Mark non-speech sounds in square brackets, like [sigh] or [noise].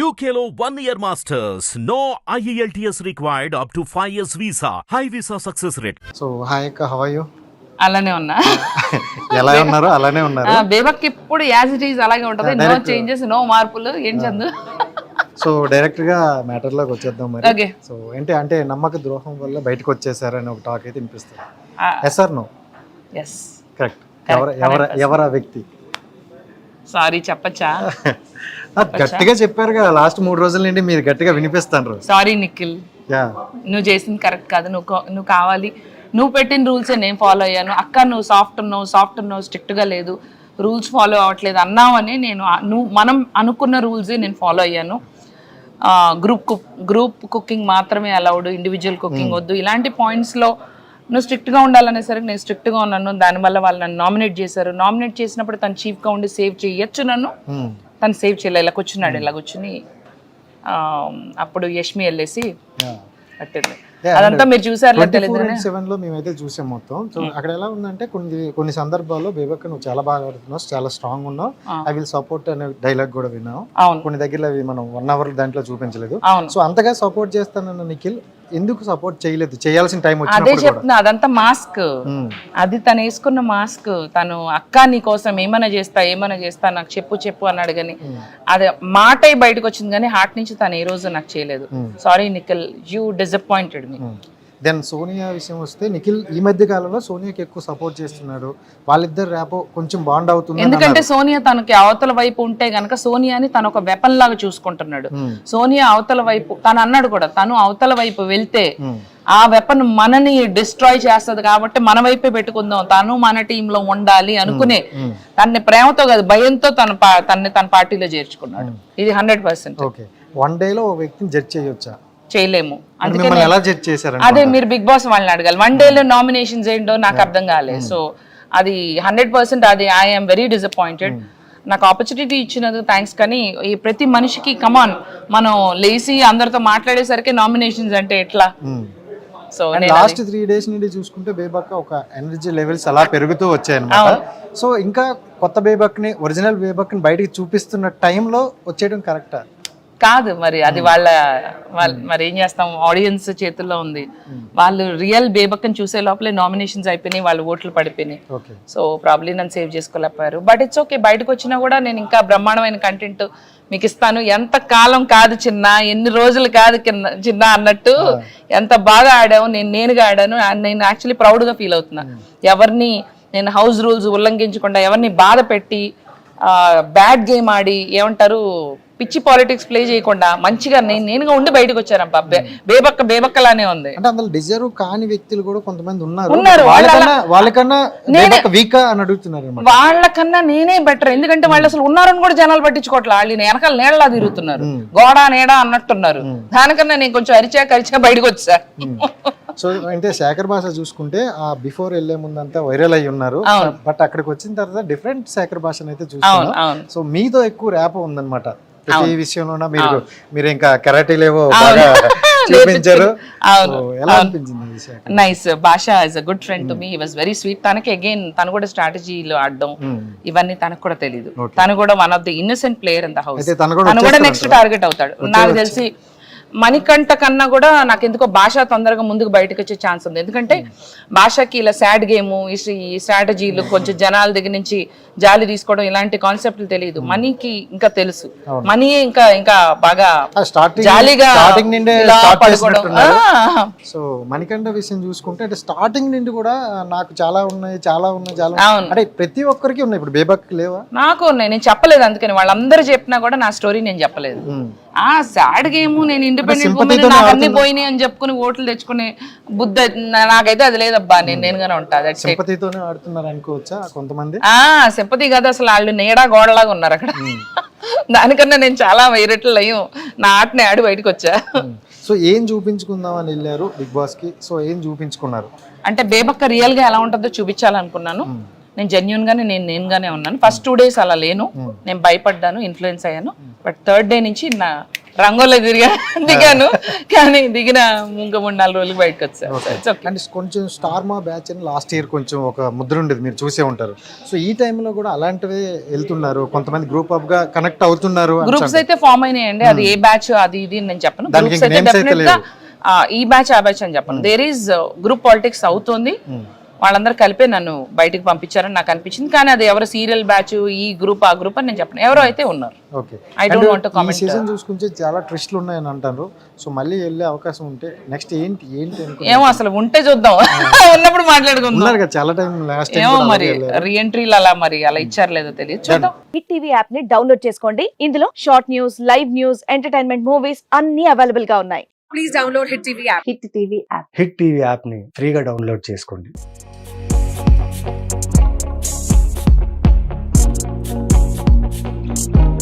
One year masters. No E IELTS required up to 5 years visa. High visa success rate. So hi అక్క you అలానే ఉన్నా. [laughs] ఎలా ఉన్నారు? అలానే ఉన్నారు? బేబక్ ఇప్పుడు యాజ్ ఇట్ ఈజ్ అలాగే ఉంటది. నో. చేంజెస్ నో మార్పులు ఏం చందు. సో డైరెక్ట్గా మ్యాటర్లోకి వచ్చేద్దాం మరి. Okay. సో ఏంటి అంటే నమ్మక ద్రోహం వల్ల బయటకు వచ్చేసారని ఒక టాక్ అయితే వినిపిస్తుంది. Yes or no yes correct ఎవర ఎవర ఎవర వ్యక్తి? సారీ చెప్పచ్చా? గట్టిగా చెప్పారు కదా లాస్ట్ మూడు రోజుల నుండి మీరు గట్టిగా వినిపిస్తాను సారీ నిఖిల్. నువ్వు చేసింది కరెక్ట్ కాదు నువ్వు నువ్వు కావాలి. నువ్వు పెట్టిన రూల్స్ నేను ఫాలో అయ్యాను. అక్క నువ్వు సాఫ్ట్ ఉన్నావు సాఫ్ట్ ఉన్నావు స్ట్రిక్ట్గా లేదు. రూల్స్ ఫాలో అవ్వట్లేదు అన్నావని నేను నువ్వు మనం అనుకున్న రూల్స్ నేను ఫాలో అయ్యాను. గ్రూప్ కుక్ గ్రూప్ కుకింగ్ మాత్రమే అలౌడ్ ఇండివిజువల్ కుకింగ్ వద్దు. ఇలాంటి points లో నువ్వు strict గా ఉండాలనేసరికి నేను strict గా ఉన్నాను. దానివల్ల వాళ్ళు నన్ను నామినేట్ చేశారు. నామినేట్ చేసినప్పుడు తను chief గా ఉండి సేవ్ చేయొచ్చు నన్ను. తను సేవ్ చేయలే ఇలా కూర్చున్నాడు ఇలా కూర్చుని అప్పుడు యష్మి వెళ్ళేసి పట్టింది. అదంతా మీరు చూసారు సెవెన్లో మేమైతే చూసాం మొత్తం. సో అక్కడ ఎలా ఉందంటే కొన్ని కొన్ని సందర్భాల్లో బేబక్క నువ్వు చాలా బాగా ఆడుతున్నావు చాలా స్ట్రాంగ్ ఉన్నావు. ఐ విల్ సపోర్ట్ అనే డైలాగ్ కూడా అవును. కొన్ని దగ్గర అవి మనం వన్ అవర్ దాంట్లో చూపించలేదు. సో అంతగా సపోర్ట్ చేస్తానన్న నిఖిల్ ఎందుకు సపోర్ట్ చేయలేదు? చేయాల్సిన టైం అదే చెప్తున్నా అదంతా మాస్క్ ఉమ్, అది తను వేసుకున్న మాస్క్ తను అక్క నీ కోసం ఏమైనా చేస్తా ఏమైనా చేస్తా నాకు చెప్పు చెప్పు అన్నాడు కానీ అది మాట బయటకు వచ్చింది కానీ హార్ట్ నుంచి తను ఏ రోజు నాకు చేయలేదు. Sorry Nikhil you disappointed um. Then Sonia విషయం వస్తే నిఖిల్ ఈ మధ్య కాలంలో సోనియాకి ఎక్కువ సపోర్ట్ చేస్తున్నాడు. వాళ్ళిద్దరు రేపో కొంచెం బాండ్ అవుతుంది ఎందుకంటే సోనియా తనకి అవతల వైపు ఉంటే గనక సోనియాని తను ఒక వెపన్ లాగా చూసుకుంటున్నాడు. సోనియా అవతల వైపు తను అన్నాడు కూడా తను అవతల వైపు వెళ్తే ఆ వెపన్ మనని డిస్ట్రాయ్ చేస్తది కాబట్టి మన వైపే పెట్టుకుందాం తను మన టీంలో ఉండాలి అనుకునే. తన్ని ప్రేమతో కాదు భయంతో తన తన్ని తన పార్టీలో చేర్చుకున్నాడు. ఇది హండ్రెడ్ పర్సెంట్ ఓకే. వన్ డేలో ఒక వ్యక్తిని జడ్జ్ చేయొచ్చా? చేయలేము. అందుకే ఎలా జడ్జ్ చేశారండి అదే మీరు బిగ్ బాస్ వాళ్ళని అడగాలి. వన్ డేలో నామినేషన్స్ ఏంటో నాకు అర్థం కాలేదు సో అది హండ్రెడ్ పర్సెంట్ అది ఐఎమ్ వెరీ డిసప్పాయింటెడ్ నాకు ఆపర్చునిటీ ఇచ్చినందుకు థ్యాంక్స్ కానీ ఈ ప్రతి మనిషికి కమాన్ మనం లేచి అందరితో మాట్లాడేసరికి నామినేషన్స్ అంటే ఎట్లా? సో లాస్ట్ త్రీ డేస్ నుండి చూసుకుంటే బేబక్ ఒక ఎనర్జీ లెవెల్స్ అలా పెరుగుతూ వచ్చాయి సో ఇంకా కొత్త బేబక్ని ఒరిజినల్ బేబక్ని బయటికి చూపిస్తున్న టైంలో వచ్చేయడం కరెక్టా కాదు మరి అది వాళ్ళ వాళ్ళ మరి ఏం చేస్తాం? ఆడియన్స్ చేతుల్లో ఉంది. వాళ్ళు రియల్ బేబక్కని చూసే లోపలే నామినేషన్స్ అయిపోయినాయి వాళ్ళు ఓట్లు పడిపోయినాయి. సో ప్రాబ్లీ నన్ను సేవ్ చేసుకోలేకపోయారు. బట్ ఇట్స్ ఓకే బయటకు వచ్చినా కూడా నేను ఇంకా బ్రహ్మాండమైన కంటెంట్ మీకు ఇస్తాను. ఎంత కాలం కాదు చిన్న ఎన్ని రోజులు కాదు చిన్న అన్నట్టు ఎంత బాగా ఆడావు నేను నేనుగా ఆడాను and నేను యాక్చువల్లీ ప్రౌడ్గా ఫీల్ అవుతున్నా. ఎవరిని నేను హౌస్ రూల్స్ ఉల్లంఘించకుండా ఎవరిని బాధ పెట్టి బ్యాడ్ గేమ్ ఆడి ఏమంటారు పిచ్చి పాలిటిక్స్ ప్లే చేయకుండా మంచిగా నేను నేనుగా ఉండి బయటకు వచ్చానబ్బా బే- బేబక్క బేబక్కలానే ఉంది. అంటే అందులో డిజర్వ్ కాని వ్యక్తులు కూడా కొంతమంది ఉన్నారు. ఉన్నారు. వాళ్ళకన్నా వీక్ అని అడుగుతున్నారు వాళ్ళకన్నా నేనే బెటర్ ఎందుకంటే వాళ్ళు అసలు ఉన్నారని కూడా జనాలు పట్టించుకోవట్లే. వాళ్ళు వెనకాల నీడలా తిరుగుతున్నారు. గోడ నీడ అన్నట్టున్నారు. దానికన్నా నేను కొంచెం అరిచాక అరిచాక బయటకు వచ్చా. సో అంటే శేఖర్ భాష చూసుకుంటే ఆ బిఫోర్ వెళ్ళే ముందంతా వైరల్ అయి ఉన్నారు. బట్ అక్కడికి వచ్చిన తర్వాత డిఫరెంట్ శేఖర్ భాషను అయితే చూస్తున్నాం. సో మీతో ఎక్కువ ర్యాప్ ఉందన్నమాట. ప్రతి విషయంలోన? మీరు మీరు ఇంకా కరాటీ లేవో బాగా [laughs] చూపించారు. ఎలా అనిపించింది nice Bhasha is a good friend to me was very sweet తనకి అగైన్ తను కూడా స్ట్రాటజీలో ఆడడం ఇవన్నీ తనకు కూడా తెలియదు తను కూడా one of the innocent player in the house తను కూడా నెక్స్ట్ టార్గెట్ అవుతాడు. నాకు తెలిసి మణికంఠ కన్నా కూడా నాకు ఎందుకో భాష తొందరగా ముందుకు బయటకు వచ్చే ఛాన్స్ ఉంది. ఎందుకంటే భాషకి ఇలా సాడ్ గేమ్ ఈ స్ట్రాటజీలు కొంచెం జనాల దగ్గర నుంచి జాలి తీసుకోవడం ఇలాంటి కాన్సెప్ట్లు తెలియదు. మనీకి ఇంకా తెలుసు. మనీ ఇంకా ఇంకా బాగా జాలీగా. సో మణికంఠ విషయం చూసుకుంటే అంటే స్టార్టింగ్ నుండి కూడా నాకు చాలా ఉన్నాయి చాలా ఉన్నాయి చాలా. అంటే ప్రతి ఒక్కరికి ఉన్నాయి. ఇప్పుడు బేబక్ లేవా? నాకు ఉన్నాయి. నేను చెప్పలేదు అందుకని. వాళ్ళందరూ చెప్పినా కూడా నా స్టోరీ నేను చెప్పలేదు. ఆ సాడ్ గేమ్ నేను ఇండిపెండెంట్ ఉమెన్ నాకు అన్ని పోయినాయి అని చెప్పుకుని ఓట్లు తెచ్చుకునే బుద్ధ నాకైతే అది లేదబ్బా. నేను నేనుగానే ఉంటా. దట్స్ ఇట్ సింపతితోనే ఆడుతున్నారు అనుకోవచ్చా కొంతమంది? ఆ సింపతి కదా. అసలు వాళ్ళు నీడా గోడలాగా ఉన్నారు అక్కడ. దానికన్నా నేను చాలా వైరట్లు అయ్యం నా ఆటని ఆడి బయటకు వచ్చా. సో ఏం చూపించుకుందాం అని వెళ్ళారు బిగ్ బాస్కి సో ఏం చూపించుకున్నారు? అంటే బేబక్క రియల్గా ఎలా ఉంటుందో చూపించాలనుకున్నాను. నేను జెన్యున్ గానే నేను నేనుగానే ఉన్నాను. ఫస్ట్ టూ డేస్ అలా లేను. నేను భయపడ్డాను ఇన్ఫ్లుయెన్స్ అయ్యాను. బట్ థర్డ్ డే నుంచి నా రంగోలో తిరిగా దిగాను. కానీ దిగిన ఇంకా మూడు నాలుగు రోజులకి బయటకు వచ్చాను కొంచెం స్టార్ మా బ్యాచ్ అని లాస్ట్ ఇయర్ కొంచెం ఒక ముద్ర ఉండేది. మీరు చూసే ఉంటారు. సో ఈ టైంలో కూడా అలాంటివే వెళ్తున్నారు. కొంతమంది గ్రూప్ అప్గా కనెక్ట్ అవుతున్నారు గ్రూప్స్ అయితే ఫామ్ అయినాయండి. అది ఏ బ్యాచ్ అది ఇది నేను చెప్పను. గ్రూప్స్ అయితే డెఫినెట్గా ఈ బ్యాచ్ ఆ బ్యాచ్ అని చెప్పను. దేర్ ఈస్ గ్రూప్ పాలిటిక్స్ అవుతుంది. వాళ్ళందరూ కలిపే నన్ను బయటికి పంపించారని నాకు అనిపించింది. కానీ అది ఎవరు సీరియల్ బ్యాచ్ ఈ గ్రూప్ ఆ గ్రూప్ అని నేను చెప్పను. ఎవరో అయితే ఉన్నారు. want to ఈ comment. సీజన్ చూసుకుంటే చాలా ట్విస్ట్లు ఉన్నాయని అంటారు. సో మళ్ళీ వెళ్ళే అవకాశం ఉంటే నెక్స్ట్ ఏంటి ఏంటి అనుకో ఏమో అసలు ఉంటే చూద్దాం. [laughs] ఉన్నప్పుడు మాట్లాడుకుందాం. చాలా టైం లాస్ట్ ఏమో మరి రీఎంట్రీలు అలా మరి అలా ఇచ్చారు లేదో తెలియదు. చూద్దాం. హిట్ టీవీ యాప్ని డౌన్లోడ్ చేసుకోండి. ఇందులో short news live news entertainment movies అన్ని అవైలబుల్గా ఉన్నాయి. Please download Hit TV app. Hit TV app hit TV యాప్ని ఫ్రీగా డౌన్లోడ్ చేసుకోండి. Thank you.